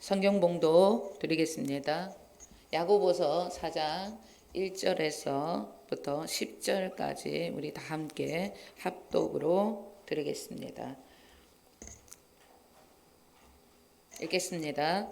성경봉도 드리겠습니다. 야고보서 4장 1절에서부터 10절까지 우리 다 함께 합독으로 드리겠습니다. 읽겠습니다.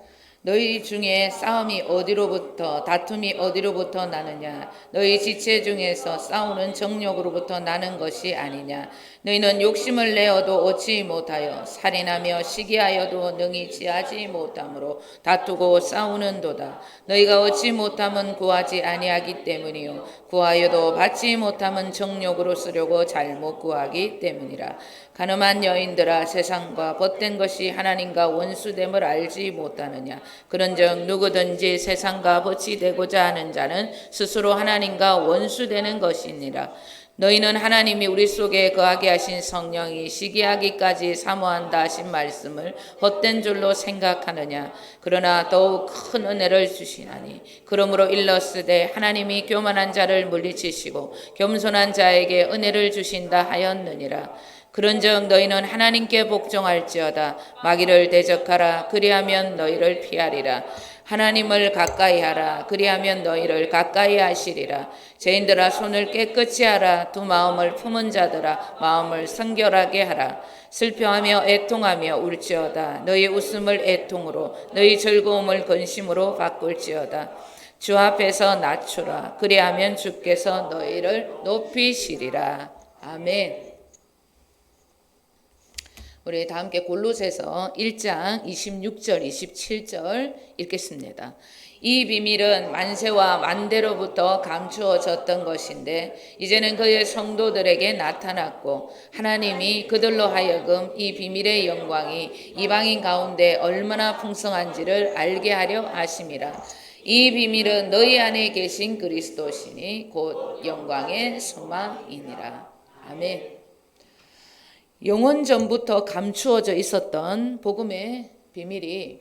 너희 중에 싸움이 어디로부터 다툼이 어디로부터 나느냐 너희 지체 중에서 싸우는 정욕으로부터 나는 것이 아니냐 너희는 욕심을 내어도 얻지 못하여 살인하며 시기하여도 능히 지하지 못함으로 다투고 싸우는도다. 너희가 얻지 못함은 구하지 아니하기 때문이요. 구하여도 받지 못함은 정욕으로 쓰려고 잘못 구하기 때문이라. 가늠한 여인들아 세상과 벗된 것이 하나님과 원수됨을 알지 못하느냐? 그런즉 누구든지 세상과 벗이 되고자 하는 자는 스스로 하나님과 원수되는 것이니라 너희는 하나님이 우리 속에 거하게 하신 성령이 시기하기까지 사모한다 하신 말씀을 헛된 줄로 생각하느냐? 그러나 더욱 큰 은혜를 주시나니. 그러므로 일러스되 하나님이 교만한 자를 물리치시고 겸손한 자에게 은혜를 주신다 하였느니라. 그런즉 너희는 하나님께 복종할지어다. 마귀를 대적하라. 그리하면 너희를 피하리라 하나님을 가까이 하라. 그리하면 너희를 가까이 하시리라. 죄인들아 손을 깨끗이 하라. 두 마음을 품은 자들아 마음을 성결하게 하라. 슬퍼하며 애통하며 울지어다. 너희 웃음을 애통으로 너희 즐거움을 근심으로 바꿀지어다. 주 앞에서 낮추라. 그리하면 주께서 너희를 높이시리라. 아멘 우리 다 함께 골로새서 1장 26절 27절 읽겠습니다. 이 비밀은 만세와 만대로부터 감추어졌던 것인데 이제는 그의 성도들에게 나타났고 하나님이 그들로 하여금 이 비밀의 영광이 이방인 가운데 얼마나 풍성한지를 알게 하려 하심이라. 이 비밀은 너희 안에 계신 그리스도시니 곧 영광의 소망이니라. 아멘. 영원 전부터 감추어져 있었던 복음의 비밀이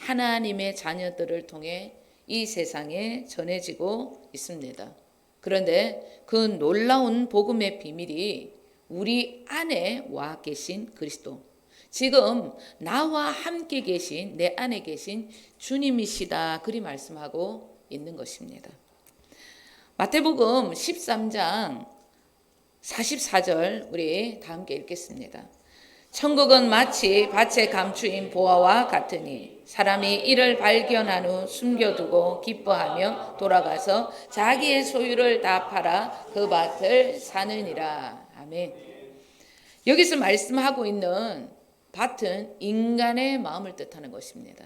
하나님의 자녀들을 통해 이 세상에 전해지고 있습니다. 그런데 그 놀라운 복음의 비밀이 우리 안에 와 계신 그리스도. 지금 나와 함께 계신 내 안에 계신 주님이시다. 그리 말씀하고 있는 것입니다. 마태복음 13장 44절 우리 다 함께 읽겠습니다. 천국은 마치 밭에 감추인 보화와 같으니 사람이 이를 발견한 후 숨겨두고 기뻐하며 돌아가서 자기의 소유를 다 팔아 그 밭을 사느니라. 아멘. 여기서 말씀하고 있는 밭은 인간의 마음을 뜻하는 것입니다.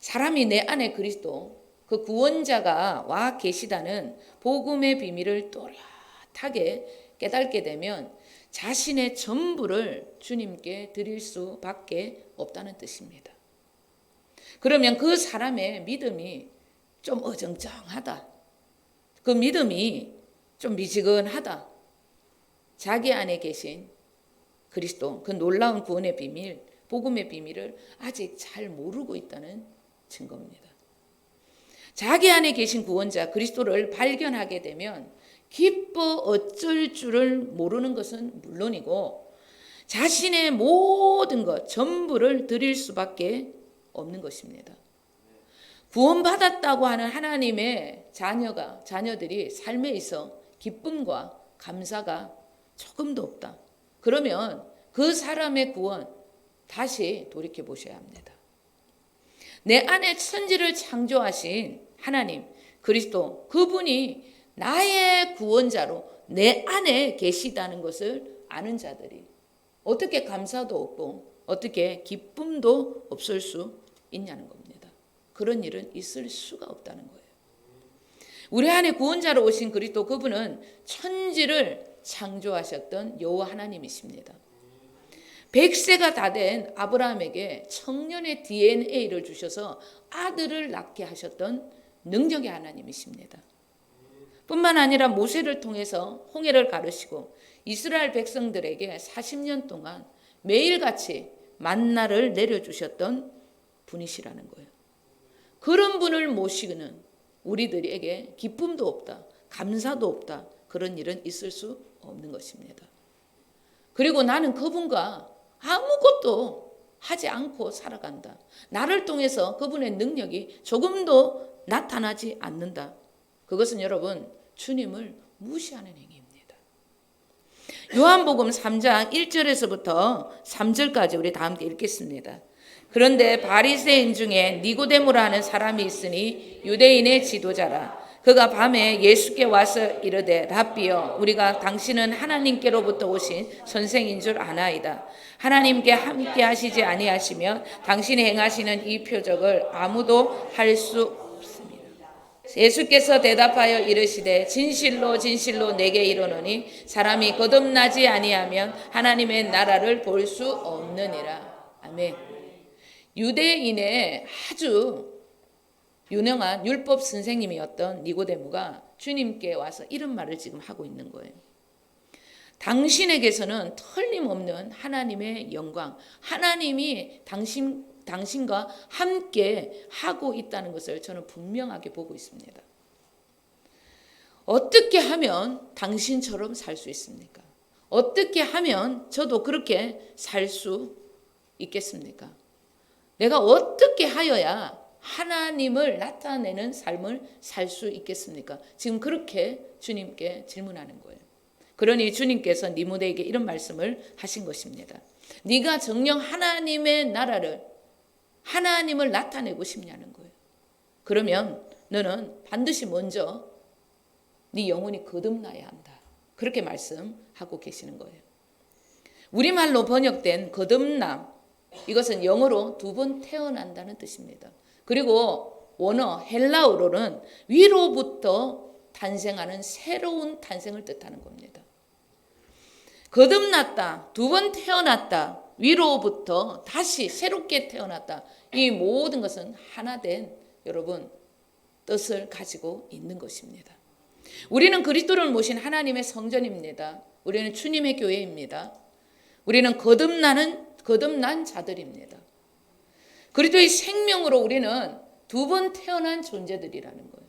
사람이 내 안에 그리스도 그 구원자가 와 계시다는 복음의 비밀을 또렷하게 깨닫게 되면 자신의 전부를 주님께 드릴 수밖에 없다는 뜻입니다. 그러면 그 사람의 믿음이 좀 어정쩡하다. 그 믿음이 좀 미지근하다. 자기 안에 계신 그리스도, 그 놀라운 구원의 비밀, 복음의 비밀을 아직 잘 모르고 있다는 증거입니다. 자기 안에 계신 구원자 그리스도를 발견하게 되면 기뻐 어쩔 줄을 모르는 것은 물론이고 자신의 모든 것 전부를 드릴 수밖에 없는 것입니다. 구원받았다고 하는 하나님의 자녀가 자녀들이 삶에 있어 기쁨과 감사가 조금도 없다. 그러면 그 사람의 구원 다시 돌이켜 보셔야 합니다. 내 안에 천지를 창조하신 하나님 그리스도 그분이 나의 구원자로 내 안에 계시다는 것을 아는 자들이 어떻게 감사도 없고 어떻게 기쁨도 없을 수 있냐는 겁니다. 그런 일은 있을 수가 없다는 거예요. 우리 안에 구원자로 오신 그리스도 그분은 천지를 창조하셨던 여호와 하나님이십니다. 100세가 다 된 아브라함에게 청년의 DNA를 주셔서 아들을 낳게 하셨던 능력의 하나님이십니다. 뿐만 아니라 모세를 통해서 홍해를 가르시고 이스라엘 백성들에게 40년 동안 매일같이 만나를 내려주셨던 분이시라는 거예요. 그런 분을 모시는 우리들에게 기쁨도 없다, 감사도 없다, 그런 일은 있을 수 없는 것입니다. 그리고 나는 그분과 아무것도 하지 않고 살아간다. 나를 통해서 그분의 능력이 조금도 나타나지 않는다. 그것은 여러분 주님을 무시하는 행위입니다. 요한복음 3장 1절에서부터 3절까지 우리 다 함께 읽겠습니다. 그런데 바리새인 중에 니고데모라 하는 사람이 있으니 유대인의 지도자라 그가 밤에 예수께 와서 이르되 rabbi여 우리가 당신은 하나님께로부터 오신 선생인 줄 아나이다 하나님께 함께 하시지 아니하시면 당신이 행하시는 이 표적을 아무도 할 수 예수께서 대답하여 이르시되 진실로 진실로 내게 이르노니 사람이 거듭나지 아니하면 하나님의 나라를 볼 수 없느니라 아멘 유대인의 아주 유명한 율법 선생님이었던 니고데모가 주님께 와서 이런 말을 지금 하고 있는 거예요. 당신에게서는 틀림없는 하나님의 영광, 하나님이 당신 당신과 함께 하고 있다는 것을 저는 분명하게 보고 있습니다. 어떻게 하면 당신처럼 살 수 있습니까? 어떻게 하면 저도 그렇게 살 수 있겠습니까? 내가 어떻게 하여야 하나님을 나타내는 삶을 살 수 있겠습니까? 지금 그렇게 주님께 질문하는 거예요. 그러니 주님께서 니모데에게 이런 말씀을 하신 것입니다. 네가 정령 하나님의 나라를 하나님을 나타내고 싶냐는 거예요. 그러면 너는 반드시 먼저 네 영혼이 거듭나야 한다. 그렇게 말씀하고 계시는 거예요. 우리말로 번역된 거듭남 이것은 영어로 두 번 태어난다는 뜻입니다. 그리고 원어 헬라어로는 위로부터 탄생하는 새로운 탄생을 뜻하는 겁니다. 거듭났다, 두 번 태어났다, 위로부터 다시 새롭게 태어났다. 이 모든 것은 하나 된 여러분 뜻을 가지고 있는 것입니다. 우리는 그리스도를 모신 하나님의 성전입니다. 우리는 주님의 교회입니다. 우리는 거듭나는 거듭난 자들입니다. 그리스도의 생명으로 우리는 두 번 태어난 존재들이라는 거예요.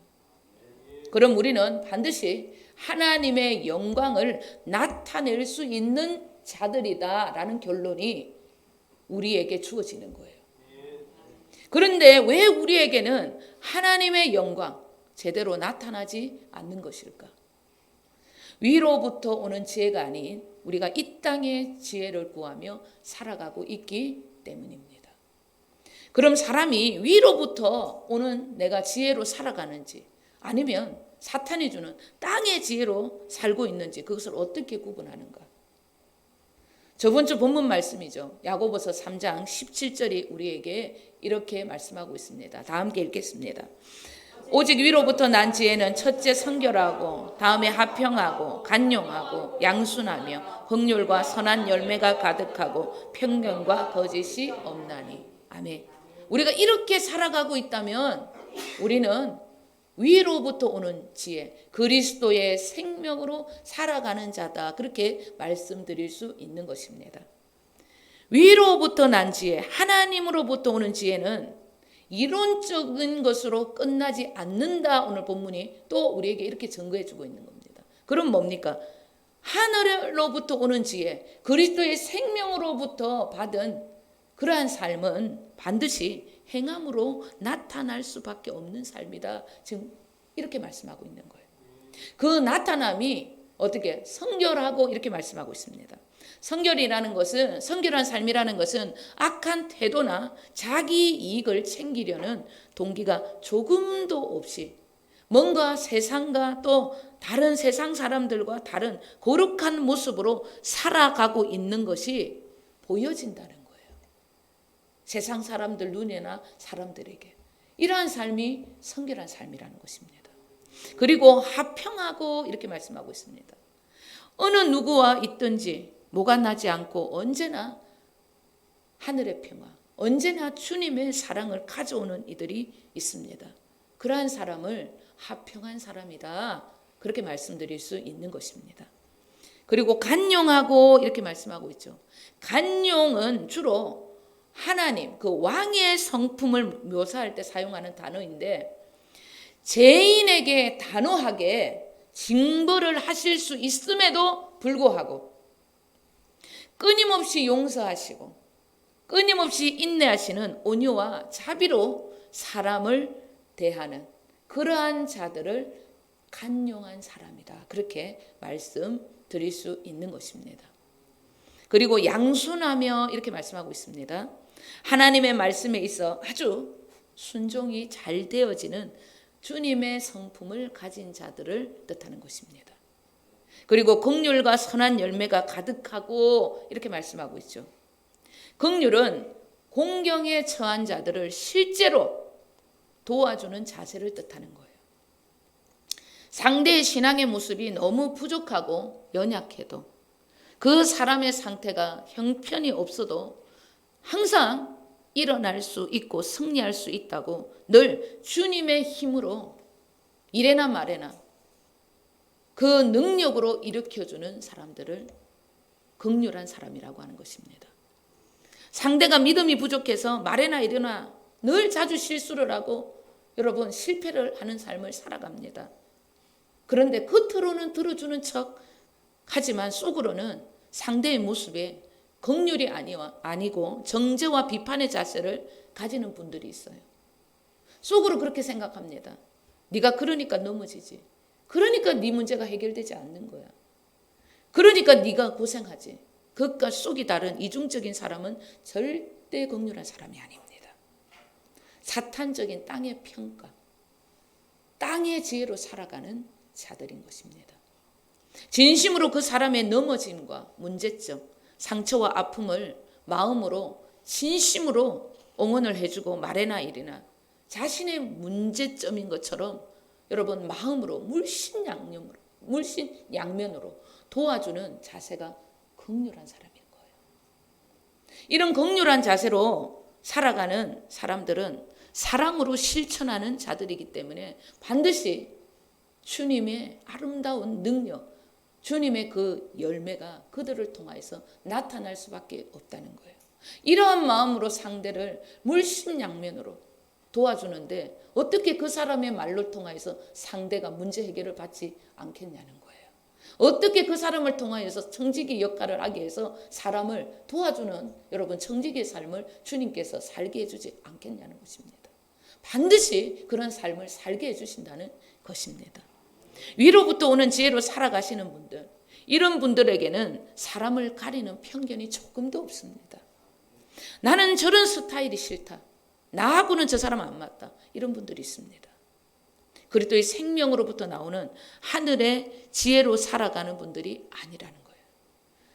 그럼 우리는 반드시 하나님의 영광을 나타낼 수 있는 자들이다라는 결론이 우리에게 주어지는 거예요. 그런데 왜 우리에게는 하나님의 영광 제대로 나타나지 않는 것일까? 위로부터 오는 지혜가 아닌 우리가 이 땅의 지혜를 구하며 살아가고 있기 때문입니다. 그럼 사람이 위로부터 오는 내가 지혜로 살아가는지 아니면 사탄이 주는 땅의 지혜로 살고 있는지 그것을 어떻게 구분하는가? 저번 주 본문 말씀이죠. 야고보서 3장 17절이 우리에게 이렇게 말씀하고 있습니다. 다 함께 읽겠습니다. 오직 위로부터 난 지혜는 첫째 성결하고 다음에 화평하고 간용하고 양순하며 긍휼과 선한 열매가 가득하고 편견과 거짓이 없나니 아멘. 우리가 이렇게 살아가고 있다면 우리는 위로부터 오는 지혜, 그리스도의 생명으로 살아가는 자다. 그렇게 말씀드릴 수 있는 것입니다. 위로부터 난 지혜, 하나님으로부터 오는 지혜는 이론적인 것으로 끝나지 않는다. 오늘 본문이 또 우리에게 이렇게 증거해 주고 있는 겁니다. 그럼 뭡니까? 하늘로부터 오는 지혜, 그리스도의 생명으로부터 받은 그러한 삶은 반드시 행함으로 나타날 수밖에 없는 삶이다. 지금 이렇게 말씀하고 있는 거예요. 그 나타남이 어떻게 성결하고 이렇게 말씀하고 있습니다. 성결이라는 것은 성결한 삶이라는 것은 악한 태도나 자기 이익을 챙기려는 동기가 조금도 없이 뭔가 세상과 또 다른 세상 사람들과 다른 거룩한 모습으로 살아가고 있는 것이 보여진다는. 세상 사람들 눈에나 사람들에게 이러한 삶이 성결한 삶이라는 것입니다. 그리고 화평하고 이렇게 말씀하고 있습니다. 어느 누구와 있든지 뭐가 나지 않고 언제나 하늘의 평화, 언제나 주님의 사랑을 가져오는 이들이 있습니다. 그러한 사람을 화평한 사람이다. 그렇게 말씀드릴 수 있는 것입니다. 그리고 간용하고 이렇게 말씀하고 있죠. 간용은 주로 하나님, 그 왕의 성품을 묘사할 때 사용하는 단어인데, 죄인에게 단호하게 징벌을 하실 수 있음에도 불구하고, 끊임없이 용서하시고, 끊임없이 인내하시는 온유와 자비로 사람을 대하는 그러한 자들을 간용한 사람이다. 그렇게 말씀드릴 수 있는 것입니다. 그리고 양순하며 이렇게 말씀하고 있습니다. 하나님의 말씀에 있어 아주 순종이 잘 되어지는 주님의 성품을 가진 자들을 뜻하는 것입니다. 그리고 극률과 선한 열매가 가득하고 이렇게 말씀하고 있죠. 극률은 공경에 처한 자들을 실제로 도와주는 자세를 뜻하는 거예요. 상대의 신앙의 모습이 너무 부족하고 연약해도 그 사람의 상태가 형편이 없어도 항상 일어날 수 있고 승리할 수 있다고 늘 주님의 힘으로 이래나 말해나 그 능력으로 일으켜주는 사람들을 극률한 사람이라고 하는 것입니다. 상대가 믿음이 부족해서 말해나 이래나 늘 자주 실수를 하고 여러분 실패를 하는 삶을 살아갑니다. 그런데 겉으로는 들어주는 척 하지만 속으로는 상대의 모습에 극률이 아니고 정죄와 비판의 자세를 가지는 분들이 있어요. 속으로 그렇게 생각합니다. 네가 그러니까 넘어지지. 그러니까 네 문제가 해결되지 않는 거야. 그러니까 네가 고생하지. 그것과 속이 다른 이중적인 사람은 절대 극률한 사람이 아닙니다. 사탄적인 땅의 평가, 땅의 지혜로 살아가는 자들인 것입니다. 진심으로 그 사람의 넘어짐과 문제점, 상처와 아픔을 마음으로 진심으로 응원을 해주고 말해나 이래나 자신의 문제점인 것처럼 여러분 마음으로 물신양념으로 물신양면으로 도와주는 자세가 극률한 사람인 거예요. 이런 극률한 자세로 살아가는 사람들은 사랑으로 실천하는 자들이기 때문에 반드시 주님의 아름다운 능력, 주님의 그 열매가 그들을 통하여서 나타날 수밖에 없다는 거예요. 이러한 마음으로 상대를 물심양면으로 도와주는데 어떻게 그 사람의 말로 통하여서 상대가 문제 해결을 받지 않겠냐는 거예요. 어떻게 그 사람을 통하여서 청지기 역할을 하기 위해서 사람을 도와주는 여러분 청지기의 삶을 주님께서 살게 해주지 않겠냐는 것입니다. 반드시 그런 삶을 살게 해주신다는 것입니다. 위로부터 오는 지혜로 살아가시는 분들, 이런 분들에게는 사람을 가리는 편견이 조금도 없습니다. 나는 저런 스타일이 싫다. 나하고는 저 사람 안 맞다. 이런 분들이 있습니다. 이 생명으로부터 나오는 하늘의 지혜로 살아가는 분들이 아니라는 거예요.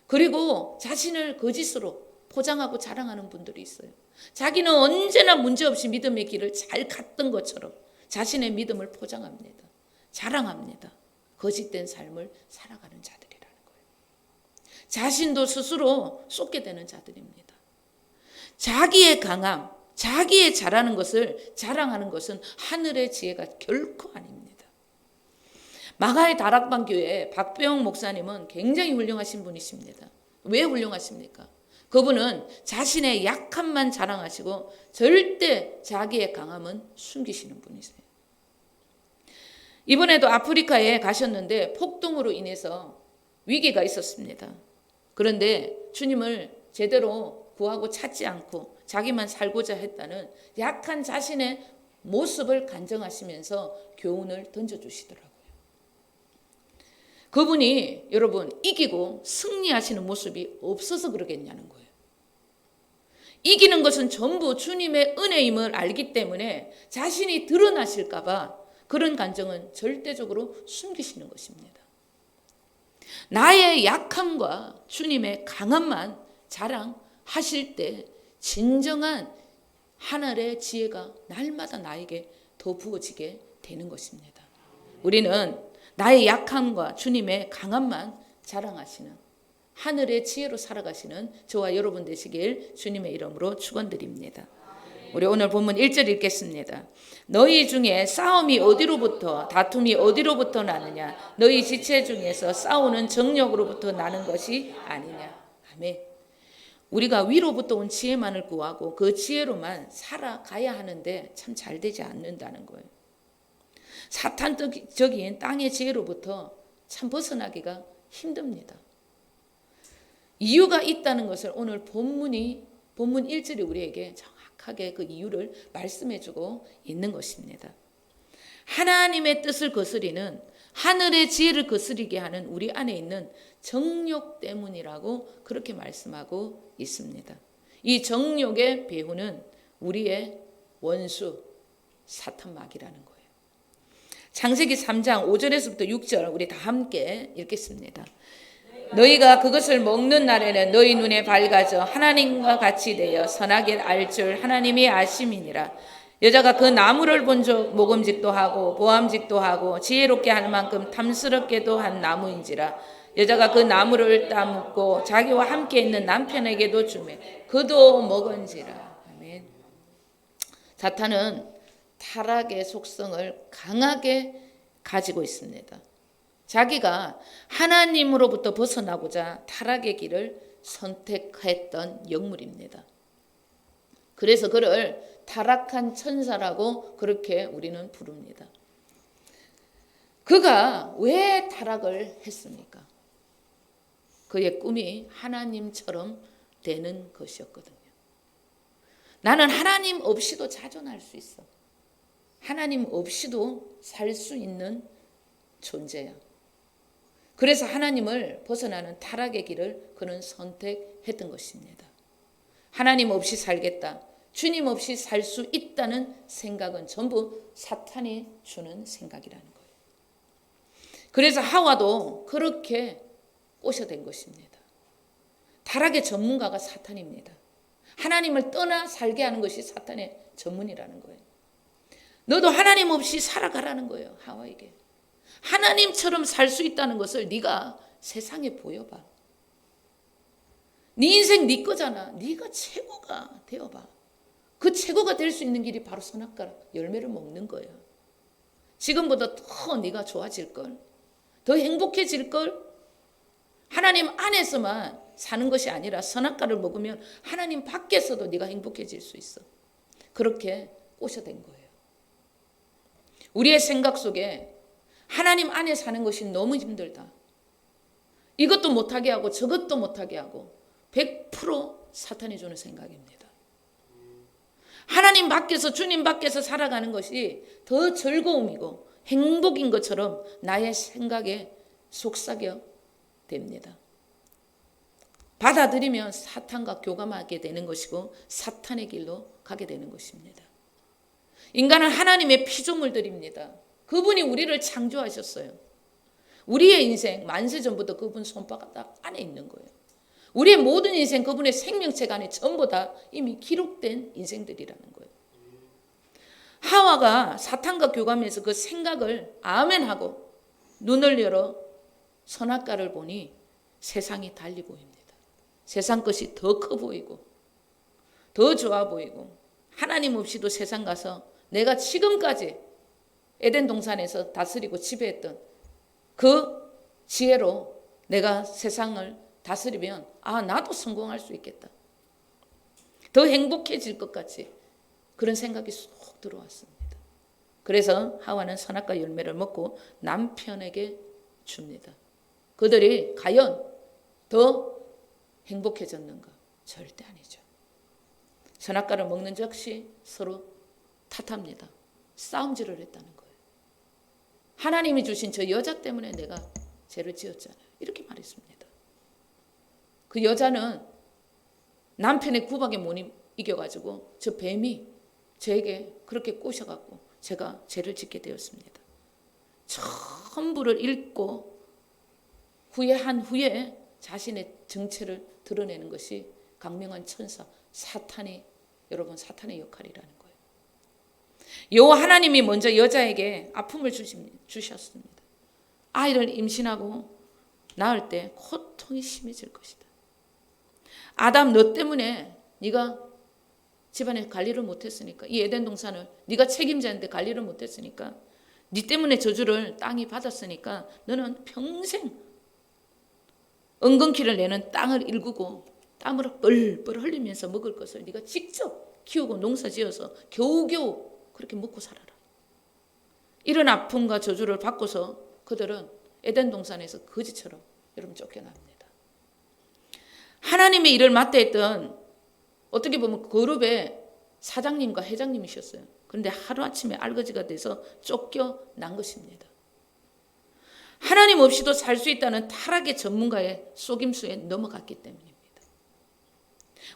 그리고 자신을 거짓으로 포장하고 자랑하는 분들이 있어요. 자기는 언제나 문제없이 믿음의 길을 잘 갔던 것처럼 자신의 믿음을 포장합니다. 자랑합니다. 거짓된 삶을 살아가는 자들이라는 거예요. 자신도 스스로 쏟게 되는 자들입니다. 자기의 강함, 자기의 잘하는 것을 자랑하는 것은 하늘의 지혜가 결코 아닙니다. 마가의 다락방 교회 박병 목사님은 굉장히 훌륭하신 분이십니다. 왜 훌륭하십니까? 그분은 자신의 약함만 자랑하시고 절대 자기의 강함은 숨기시는 분이세요. 이번에도 아프리카에 가셨는데 폭동으로 인해서 위기가 있었습니다. 그런데 주님을 제대로 구하고 찾지 않고 자기만 살고자 했다는 약한 자신의 모습을 간정하시면서 교훈을 던져주시더라고요. 그분이 여러분 이기고 승리하시는 모습이 없어서 그러겠냐는 거예요. 이기는 것은 전부 주님의 은혜임을 알기 때문에 자신이 드러나실까봐 그런 감정은 절대적으로 숨기시는 것입니다. 나의 약함과 주님의 강함만 자랑하실 때 진정한 하늘의 지혜가 날마다 나에게 더 부어지게 되는 것입니다. 우리는 나의 약함과 주님의 강함만 자랑하시는 하늘의 지혜로 살아가시는 저와 여러분 되시길 주님의 이름으로 축원드립니다. 우리 오늘 본문 1절 읽겠습니다. 너희 중에 싸움이 어디로부터 다툼이 어디로부터 나느냐 너희 지체 중에서 싸우는 정력으로부터 나는 것이 아니냐. 아멘. 우리가 위로부터 온 지혜만을 구하고 그 지혜로만 살아가야 하는데 참 잘 되지 않는다는 거예요. 사탄적인 땅의 지혜로부터 참 벗어나기가 힘듭니다. 이유가 있다는 것을 오늘 본문이 본문 1절이 우리에게 정 확하게 그 이유를 말씀해주고 있는 것입니다. 하나님의 뜻을 거스리는 하늘의 지혜를 거스리게 하는 우리 안에 있는 정욕 때문이라고 그렇게 말씀하고 있습니다. 이 정욕의 배후는 우리의 원수 사탄막이라는 거예요. 창세기 3장 5절에서부터 6절 우리 다 함께 읽겠습니다. 너희가 그것을 먹는 날에는 너희 눈에 밝아져 하나님과 같이 되어 선하게 알 줄 하나님이 아심이니라. 여자가 그 나무를 본 적 모금직도 하고 보암직도 하고 지혜롭게 할 만큼 탐스럽게도 한 나무인지라. 여자가 그 나무를 따먹고 자기와 함께 있는 남편에게도 주매 그도 먹은지라. 아멘. 사탄은 타락의 속성을 강하게 가지고 있습니다. 자기가 하나님으로부터 벗어나고자 타락의 길을 선택했던 영물입니다. 그래서 그를 타락한 천사라고 그렇게 우리는 부릅니다. 그가 왜 타락을 했습니까? 그의 꿈이 하나님처럼 되는 것이었거든요. 나는 하나님 없이도 자존할 수 있어. 하나님 없이도 살 수 있는 존재야. 그래서 하나님을 벗어나는 타락의 길을 그는 선택했던 것입니다. 하나님 없이 살겠다. 주님 없이 살 수 있다는 생각은 전부 사탄이 주는 생각이라는 거예요. 그래서 하와도 그렇게 꼬셔댄 것입니다. 타락의 전문가가 사탄입니다. 하나님을 떠나 살게 하는 것이 사탄의 전문이라는 거예요. 너도 하나님 없이 살아가라는 거예요. 하와에게. 하나님처럼 살 수 있다는 것을 네가 세상에 보여봐. 네 인생 네 거잖아. 네가 최고가 되어봐. 그 최고가 될 수 있는 길이 바로 선악과 열매를 먹는 거예요. 지금보다 더 네가 좋아질 걸, 더 행복해질 걸. 하나님 안에서만 사는 것이 아니라 선악과를 먹으면 하나님 밖에서도 네가 행복해질 수 있어. 그렇게 꼬셔댄 거예요. 우리의 생각 속에 하나님 안에 사는 것이 너무 힘들다. 이것도 못하게 하고 저것도 못하게 하고 100% 사탄이 주는 생각입니다. 하나님 밖에서 주님 밖에서 살아가는 것이 더 즐거움이고 행복인 것처럼 나의 생각에 속삭여 됩니다. 받아들이면 사탄과 교감하게 되는 것이고 사탄의 길로 가게 되는 것입니다. 인간은 하나님의 피조물들입니다. 그분이 우리를 창조하셨어요. 우리의 인생 만세 전부터 그분 손바닥 안에 있는 거예요. 우리의 모든 인생 그분의 생명책 안에 전부 다 이미 기록된 인생들이라는 거예요. 하와가 사탄과 교감해서 그 생각을 아멘하고 눈을 열어 선악과를 보니 세상이 달리 보입니다. 세상 것이 더 커 보이고 더 좋아 보이고 하나님 없이도 세상 가서 내가 지금까지 에덴 동산에서 다스리고 지배했던 그 지혜로 내가 세상을 다스리면 아 나도 성공할 수 있겠다. 더 행복해질 것 같이 그런 생각이 쏙 들어왔습니다. 그래서 하와는 선악과 열매를 먹고 남편에게 줍니다. 그들이 과연 더 행복해졌는가? 절대 아니죠. 선악과를 먹는 즉시 서로 탓합니다. 싸움질을 했다는 거예요. 하나님이 주신 저 여자 때문에 내가 죄를 지었잖아요. 이렇게 말했습니다. 그 여자는 남편의 구박에 못 이겨가지고 저 뱀이 저에게 그렇게 꼬셔갖고 제가 죄를 짓게 되었습니다. 전부를 읽고 후회한 후에 자신의 정체를 드러내는 것이 강명한 천사 사탄이 여러분 사탄의 역할이라는 거예요. 여호와 하나님이 먼저 여자에게 아픔을 주셨습니다. 아이를 임신하고 낳을 때 고통이 심해질 것이다. 아담 너 때문에 네가 집안에 관리를 못했으니까 이 에덴 동산을 네가 책임자인데 관리를 못했으니까 네 때문에 저주를 땅이 받았으니까 너는 평생 엉겅퀴를 내는 땅을 일구고 땀을 뻘뻘 흘리면서 먹을 것을 네가 직접 키우고 농사지어서 겨우겨우 그렇게 먹고 살아라. 이런 아픔과 저주를 받고서 그들은 에덴 동산에서 거지처럼 여러분 쫓겨납니다. 하나님의 일을 맡아 했던 어떻게 보면 그룹의 사장님과 회장님이셨어요. 그런데 하루아침에 알거지가 돼서 쫓겨난 것입니다. 하나님 없이도 살 수 있다는 타락의 전문가의 속임수에 넘어갔기 때문입니다.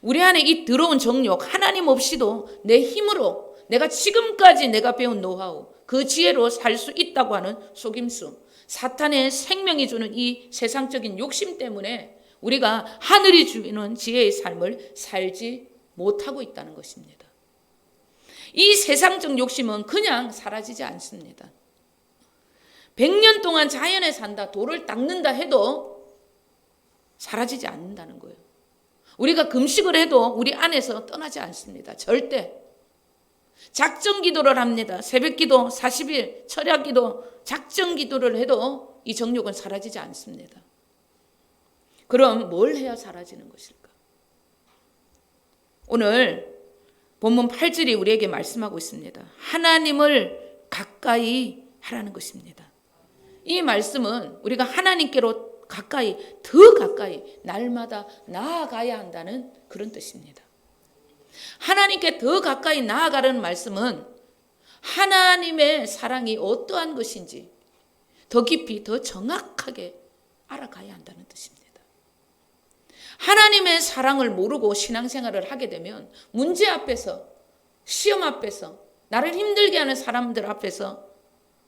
우리 안에 이 더러운 정욕, 하나님 없이도 내 힘으로 내가 지금까지 내가 배운 노하우, 그 지혜로 살 수 있다고 하는 속임수, 사탄의 생명이 주는 이 세상적인 욕심 때문에 우리가 하늘이 주는 지혜의 삶을 살지 못하고 있다는 것입니다. 이 세상적 욕심은 그냥 사라지지 않습니다. 100년 동안 자연에 산다, 돌을 닦는다 해도 사라지지 않는다는 거예요. 우리가 금식을 해도 우리 안에서 떠나지 않습니다. 절대. 작정 기도를 합니다. 새벽 기도, 40일, 철야 기도, 작정 기도를 해도 이 정욕은 사라지지 않습니다. 그럼 뭘 해야 사라지는 것일까? 오늘 본문 8절이 우리에게 말씀하고 있습니다. 하나님을 가까이 하라는 것입니다. 이 말씀은 우리가 하나님께로 가까이, 더 가까이, 날마다 나아가야 한다는 그런 뜻입니다. 하나님께 더 가까이 나아가는 말씀은 하나님의 사랑이 어떠한 것인지 더 깊이, 더 정확하게 알아가야 한다는 뜻입니다. 하나님의 사랑을 모르고 신앙생활을 하게 되면 문제 앞에서, 시험 앞에서, 나를 힘들게 하는 사람들 앞에서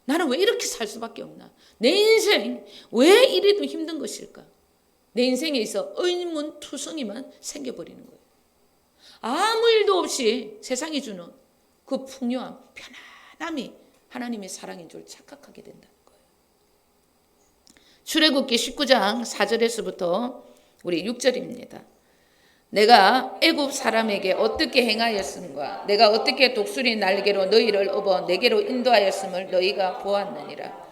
나는 왜 이렇게 살 수밖에 없나? 내 인생 왜 이래도 힘든 것일까? 내 인생에 있어 의문투성이만 생겨버리는 거예요. 아무 일도 없이 세상이 주는 그 풍요함, 편안함이 하나님의 사랑인 줄 착각하게 된다는 거예요. 출애굽기 19장 4절에서부터 우리 6절입니다. 내가 애굽 사람에게 어떻게 행하였음과 내가 어떻게 독수리 날개로 너희를 업어 내게로 인도하였음을 너희가 보았느니라.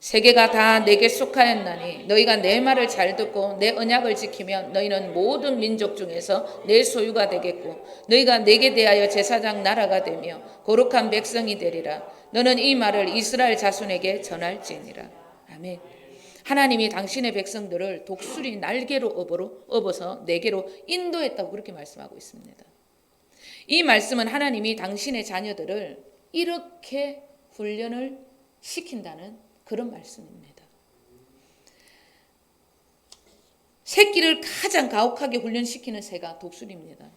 세계가 다 내게 속하였나니 너희가 내 말을 잘 듣고 내 언약을 지키면 너희는 모든 민족 중에서 내 소유가 되겠고 너희가 내게 대하여 제사장 나라가 되며 거룩한 백성이 되리라. 너는 이 말을 이스라엘 자손에게 전할지니라. 아멘. 하나님이 당신의 백성들을 독수리 날개로 업어로 업어서 내게로 인도했다고 그렇게 말씀하고 있습니다. 이 말씀은 하나님이 당신의 자녀들을 이렇게 훈련을 시킨다는 그런 말씀입니다. 새끼를 가장 가혹하게 훈련시키는 새가 독수리입니다.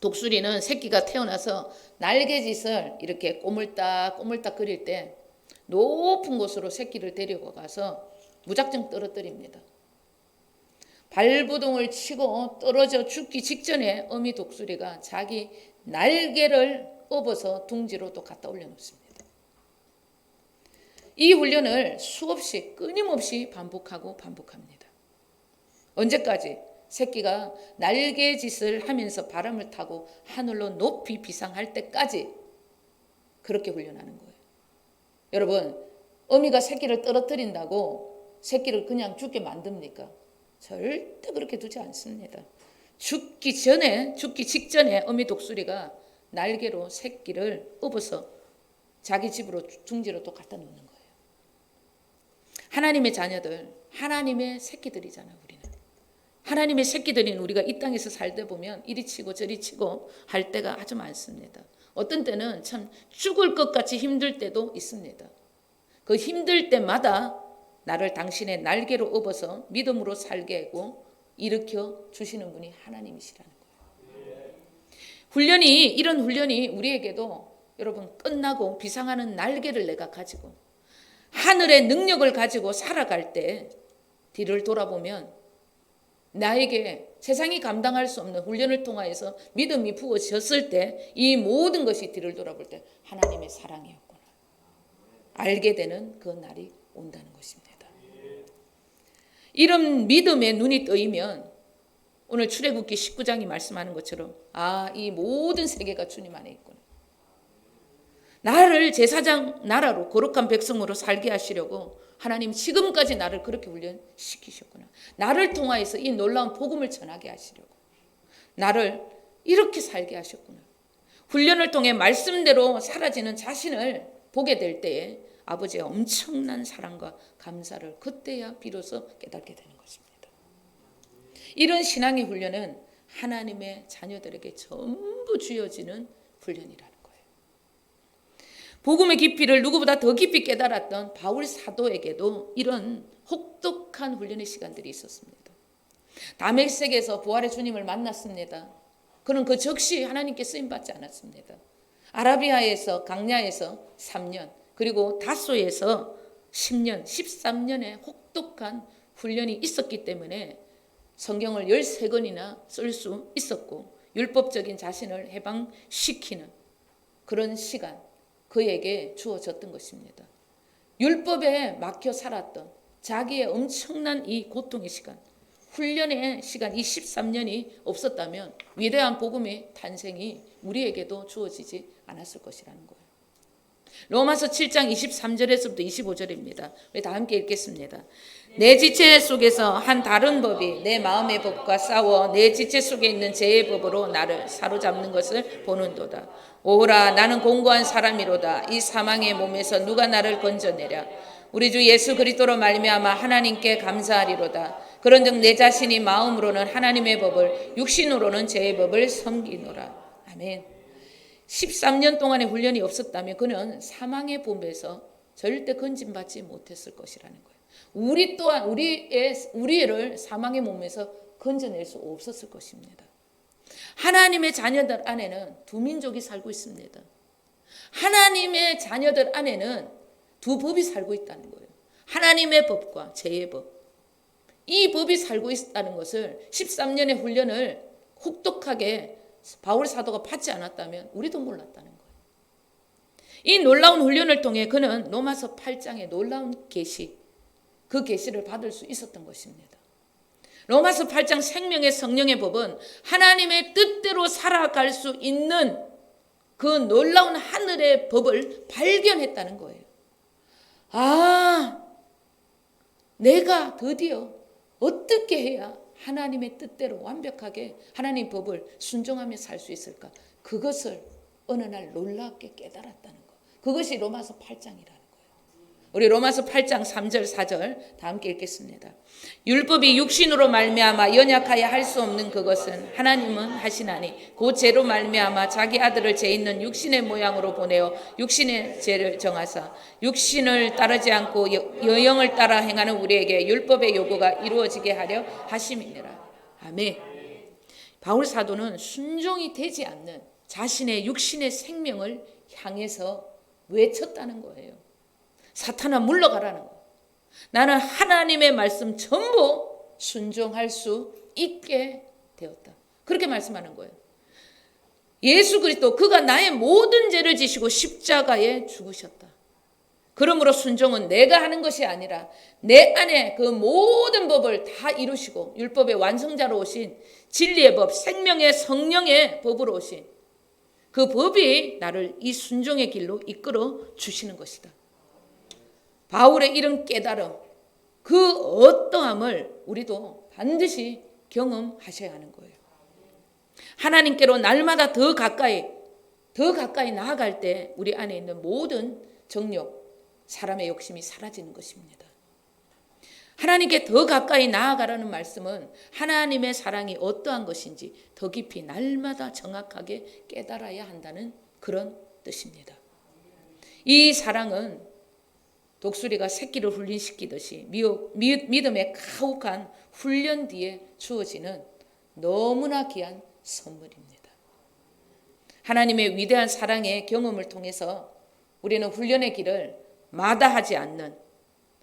독수리는 새끼가 태어나서 날개짓을 이렇게 꼬물딱 꼬물딱 거릴 때 높은 곳으로 새끼를 데리고 가서 무작정 떨어뜨립니다. 발부동을 치고 떨어져 죽기 직전에 어미 독수리가 자기 날개를 업어서 둥지로 또 갖다 올려놓습니다. 이 훈련을 수없이 끊임없이 반복하고 반복합니다. 언제까지? 새끼가 날개짓을 하면서 바람을 타고 하늘로 높이 비상할 때까지 그렇게 훈련하는 거예요. 여러분, 어미가 새끼를 떨어뜨린다고 새끼를 그냥 죽게 만듭니까? 절대 그렇게 두지 않습니다. 죽기 전에, 죽기 직전에 어미 독수리가 날개로 새끼를 업어서 자기 집으로 둥지로 또 갖다 놓는 거예요. 하나님의 자녀들, 하나님의 새끼들이잖아요, 우리는. 하나님의 새끼들인 우리가 이 땅에서 살다 보면 이리 치고 저리 치고 할 때가 아주 많습니다. 어떤 때는 참 죽을 것 같이 힘들 때도 있습니다. 그 힘들 때마다 나를 당신의 날개로 업어서 믿음으로 살게 하고 일으켜 주시는 분이 하나님이시라는 거예요. 훈련이 이런 훈련이 우리에게도 여러분 끝나고 비상하는 날개를 내가 가지고 하늘의 능력을 가지고 살아갈 때 뒤를 돌아보면 나에게 세상이 감당할 수 없는 훈련을 통하여서 믿음이 부어졌을 때 이 모든 것이 뒤를 돌아볼 때 하나님의 사랑이었구나. 알게 되는 그 날이 온다는 것입니다. 이런 믿음의 눈이 떠이면 오늘 출애굽기 19장이 말씀하는 것처럼 아, 이 모든 세계가 주님 안에 있구나. 나를 제사장 나라로 거룩한 백성으로 살게 하시려고 하나님 지금까지 나를 그렇게 훈련시키셨구나. 나를 통하여서 이 놀라운 복음을 전하게 하시려고. 나를 이렇게 살게 하셨구나. 훈련을 통해 말씀대로 사라지는 자신을 보게 될 때에 아버지의 엄청난 사랑과 감사를 그때야 비로소 깨닫게 되는 것입니다. 이런 신앙의 훈련은 하나님의 자녀들에게 전부 주어지는 훈련이라는 거예요. 복음의 깊이를 누구보다 더 깊이 깨달았던 바울 사도에게도 이런 혹독한 훈련의 시간들이 있었습니다. 다메섹에서 부활의 주님을 만났습니다. 그는 그 즉시 하나님께 쓰임 받지 않았습니다. 아라비아에서 강야에서 3년 그리고 다소에서 10년, 13년의 혹독한 훈련이 있었기 때문에 성경을 13권이나 쓸 수 있었고 율법적인 자신을 해방시키는 그런 시간 그에게 주어졌던 것입니다. 율법에 막혀 살았던 자기의 엄청난 이 고통의 시간, 훈련의 시간 이 13년이 없었다면 위대한 복음의 탄생이 우리에게도 주어지지 않았을 것이라는 거예요. 로마서 7장 23절에서부터 25절입니다. 우리 다 함께 읽겠습니다. 내 지체 속에서 한 다른 법이 내 마음의 법과 싸워 내 지체 속에 있는 죄의 법으로 나를 사로잡는 것을 보는도다. 오라 나는 공고한 사람이로다. 이 사망의 몸에서 누가 나를 건져내랴. 우리 주 예수 그리스도로 말미암아 하나님께 감사하리로다. 그런즉 내 자신이 마음으로는 하나님의 법을 육신으로는 죄의 법을 섬기노라. 아멘. 13년 동안의 훈련이 없었다면 그는 사망의 봄에서 절대 건진받지 못했을 것이라는 거예요. 우리 또한 우리의 우리를 사망의 몸에서 건져낼 수 없었을 것입니다. 하나님의 자녀들 안에는 두 민족이 살고 있습니다. 하나님의 자녀들 안에는 두 법이 살고 있다는 거예요. 하나님의 법과 죄의 법. 이 법이 살고 있다는 것을 13년의 훈련을 혹독하게 바울 사도가 받지 않았다면 우리도 몰랐다는 거예요. 이 놀라운 훈련을 통해 그는 로마서 8장의 놀라운 계시, 그 계시를 받을 수 있었던 것입니다. 로마서 8장 생명의 성령의 법은 하나님의 뜻대로 살아갈 수 있는 그 놀라운 하늘의 법을 발견했다는 거예요. 아, 내가 드디어 어떻게 해야 하나님의 뜻대로 완벽하게 하나님 법을 순종하며 살 수 있을까? 그것을 어느 날 놀랍게 깨달았다는 거. 그것이 로마서 8장이라는 거예요. 우리 로마서 8장 3절 4절 다 함께 읽겠습니다. 율법이 육신으로 말미암아 연약하여 할 수 없는 그것은 하나님은 하시나니 그 죄로 말미암아 자기 아들을 죄 있는 육신의 모양으로 보내어 육신의 죄를 정하사 육신을 따르지 않고 여, 여영을 따라 행하는 우리에게 율법의 요구가 이루어지게 하려 하심이니라. 아멘. 바울 사도는 순종이 되지 않는 자신의 육신의 생명을 향해서 외쳤다는 거예요. 사탄아 물러가라는 거. 나는 하나님의 말씀 전부 순종할 수 있게 되었다. 그렇게 말씀하는 거예요. 예수 그리스도 그가 나의 모든 죄를 지시고 십자가에 죽으셨다. 그러므로 순종은 내가 하는 것이 아니라 내 안에 그 모든 법을 다 이루시고 율법의 완성자로 오신 진리의 법, 생명의 성령의 법으로 오신 그 법이 나를 이 순종의 길로 이끌어 주시는 것이다. 바울의 이런 깨달음, 그 어떠함을 우리도 반드시 경험하셔야 하는 거예요. 하나님께로 날마다 더 가까이, 더 가까이 나아갈 때 우리 안에 있는 모든 정욕, 사람의 욕심이 사라지는 것입니다. 하나님께 더 가까이 나아가라는 말씀은 하나님의 사랑이 어떠한 것인지 더 깊이 날마다 정확하게 깨달아야 한다는 그런 뜻입니다. 이 사랑은 독수리가 새끼를 훈련시키듯이 믿음의 가혹한 훈련 뒤에 주어지는 너무나 귀한 선물입니다. 하나님의 위대한 사랑의 경험을 통해서 우리는 훈련의 길을 마다하지 않는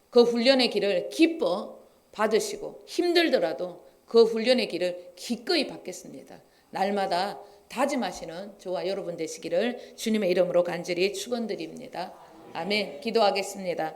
그 훈련의 길을 기뻐 받으시고 힘들더라도 그 훈련의 길을 기꺼이 받겠습니다. 날마다 다짐하시는 저와 여러분 되시기를 주님의 이름으로 간절히 축원드립니다. 아멘. 기도하겠습니다.